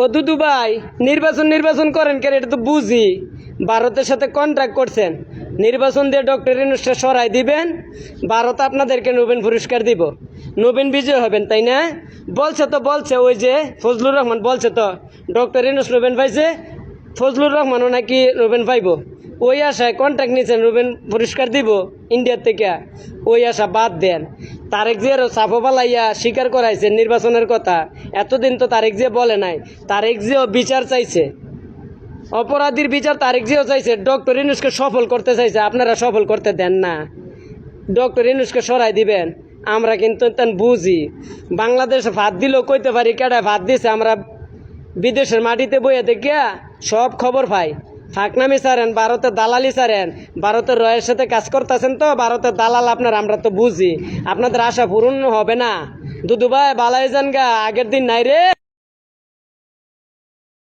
ও দুদু ভাই, নির্বাচন নির্বাচন করেন কেন এটা তো বুঝি। ভারতের সাথে কন্ট্রাক্ট করছেন। নির্বাচন দিয়ে ডক্টর ইনুসটা সরাই দিবেন। ভারত আপনাদেরকে নবীন পুরস্কার দিব। নবীন বিজয় হবেন, তাই না? বলছে তো বলছে, ওই যে ফজলুর রহমান বলছে তো ডক্টর ইনুস নোবেল পাইছে ফজলুর রহমানও নাকি নোবেল পাইব ওই আশায় কন্ট্রাক্ট নিয়েছেন রুবেন, পুরস্কার দিব ইন্ডিয়ার থেকে। ওই আশা বাদ দেন। তারেক জিয়ারও সাফো পালাইয়া স্বীকার করাইছেন নির্বাচনের কথা। এতদিন তো তারেক জিয়া বলে নাই। তারেক জিয়াও বিচার চাইছে। অপরাধীর বিচার তারেক জিয়াও চাইছে। ডক্টর ইনুসকে সফল করতে চাইছে। আপনারা সফল করতে দেন না। ডক্টর ইনুসকে সরাই দিবেন। আমরা কিন্তু তেন বুঝি। বাংলাদেশে ভাত দিলেও কইতে পারি কেডা ভাত দিছে, আমরা বিদেশের মাটিতে বইয়ে দেখিয়া সব খবর পাই। ফাঁকনামি সারেন ভারতের দালালি সারেন ভারতের রয়ের সাথে কাজ করতেছেন তো, ভারতের দালাল আপনার, আমরা তো বুঝি। আপনাদের আশা পূরণ হবে না। দুদু ভাই বালাই যান গা আগের দিন নাই রে।